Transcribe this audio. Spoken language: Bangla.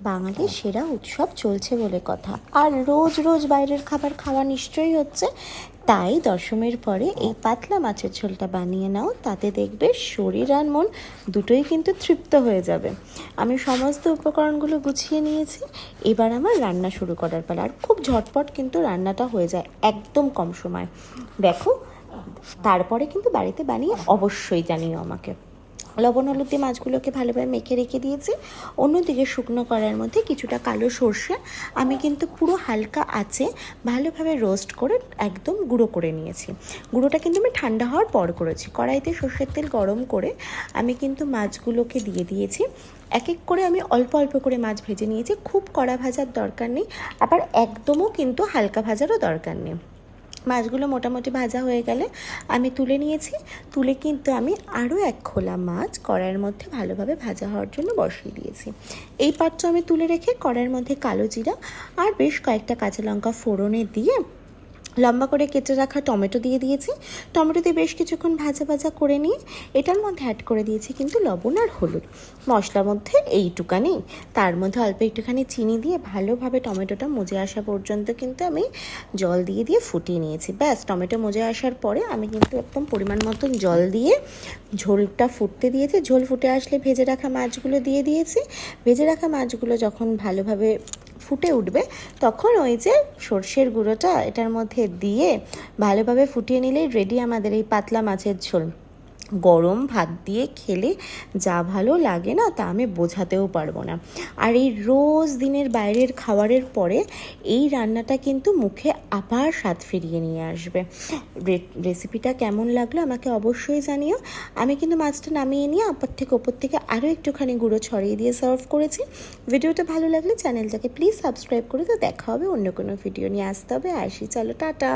বাঙালির সেরা উৎসব চলছে বলে কথা। আর রোজ রোজ বাইরের খাবার খাওয়া নিশ্চয়ই হচ্ছে। তাই দশমীর পরে এই পাতলা মাছের ঝোলটা বানিয়ে নাও, তাতে দেখবে শরীর আর মন দুটোই কিন্তু তৃপ্ত হয়ে যাবে। আমি সমস্ত উপকরণগুলো গুছিয়ে নিয়েছি। এবার আমার রান্না শুরু করার পালা। আর খুব ঝটপট কিন্তু রান্নাটা হয়ে যায় একদম কম সময়। দেখো, তারপরে কিন্তু বাড়িতে বানিয়ে অবশ্যই জানিও আমাকে। লবণ, হলুদ দিয়ে মাছগুলোকে ভালোভাবে মেখে রেখে দিয়েছি। অন্যদিকে শুকনো করার মধ্যে কিছুটা কালো সর্ষে। আমি কিন্তু পুরো হালকা আছে ভালোভাবে রোস্ট করে একদম গুঁড়ো করে নিয়েছি। গুঁড়োটা কিন্তু আমি ঠান্ডা হওয়ার পর করেছি। কড়াইতে সর্ষের তেল গরম করে আমি কিন্তু মাছগুলোকে দিয়ে দিয়েছি। এক এক করে আমি অল্প অল্প করে মাছ ভেজে নিয়েছি। খুব কড়া ভাজার দরকার নেই। আবার একদমও কিন্তু হালকা ভাজারও দরকার নেই। মাছগুলো মোটামুটি ভাজা হয়ে গেলে আমি তুলে নিয়েছি। তুলে কিন্তু আমি আরও এক খোলা মাছ কড়াইয়ের মধ্যে ভালোভাবে ভাজা হওয়ার জন্য বসিয়ে দিয়েছি। এই পাত্র আমি তুলে রেখে কড়াইয়ের মধ্যে কালো জিরা আর বেশ কয়েকটা কাঁচা লঙ্কা ফোড়নে দিয়ে লম্বা করে কেটে রাখা টমেটো দিয়ে দিয়েছি। টমেটো দিয়ে বেশ কিছুক্ষণ ভাজা ভাজা করে নিয়ে এটার মধ্যে অ্যাড করে দিয়েছি কিন্তু লবণ আর হলুদ। মশলার মধ্যে এইটুকানি। তার মধ্যে অল্প একটুখানি চিনি দিয়ে ভালোভাবে টমেটোটা মজে আসা পর্যন্ত কিন্তু আমি জল দিয়ে দিয়ে ফুটিয়ে নিয়েছি। ব্যাস, টমেটো মজে আসার পরে আমি কিন্তু একদম পরিমাণ মতন জল দিয়ে ঝোলটা ফুটতে দিয়েছি। ঝোল ফুটে আসলে ভেজে রাখা মাছগুলো দিয়ে দিয়েছি। ভেজে রাখা মাছগুলো যখন ভালোভাবে ফুটে উঠবে, তখন ওই যে সর্ষের গুঁড়োটা এটার মধ্যে দিয়ে ভালোভাবে ফুটিয়ে নিলেই রেডি আমাদের এই পাতলা মাছের ঝোল। গরম ভাত দিয়ে খেলে যা ভালো লাগে না, তা আমি বোঝাতেও পারব না। আর এই রোজ দিনের বাইরের খাবারের পরে এই রান্নাটা কিন্তু মুখে আবার স্বাদ ফিরিয়ে নিয়ে আসবে। রেসিপিটা কেমন লাগল আমাকে অবশ্যই জানিও। আমি কিন্তু মাছটা নামিয়ে নিয়ে আপার থেকে ওপর থেকে আরও একটুখানি গুঁড়ো ছড়িয়ে দিয়ে সার্ভ করেছি। ভিডিওটা ভালো লাগলে চ্যানেলটাকে প্লিজ সাবস্ক্রাইব করে তো দেখা হবে অন্য কোনো ভিডিও নিয়ে। আসতে হবে আসি, চলো, টাটা!